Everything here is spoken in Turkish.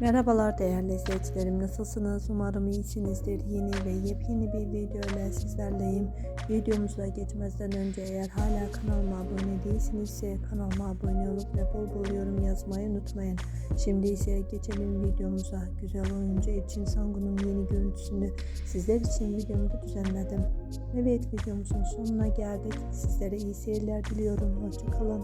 Merhabalar değerli izleyicilerim nasılsınız? Umarım iyisinizdir. Yeni ve yepyeni bir video ile sizlerleyim. Videomuza geçmezden önce eğer hala kanalıma abone değilsinizse kanalıma abone olup ve bol bol yorum yazmayı unutmayın. Şimdi ise geçelim videomuza. Güzel oyuncu için Sangun'un yeni görüntüsünü sizler için videomda düzenledim. Evet videomuzun sonuna geldik. Sizlere iyi seyirler diliyorum. Hoşçakalın.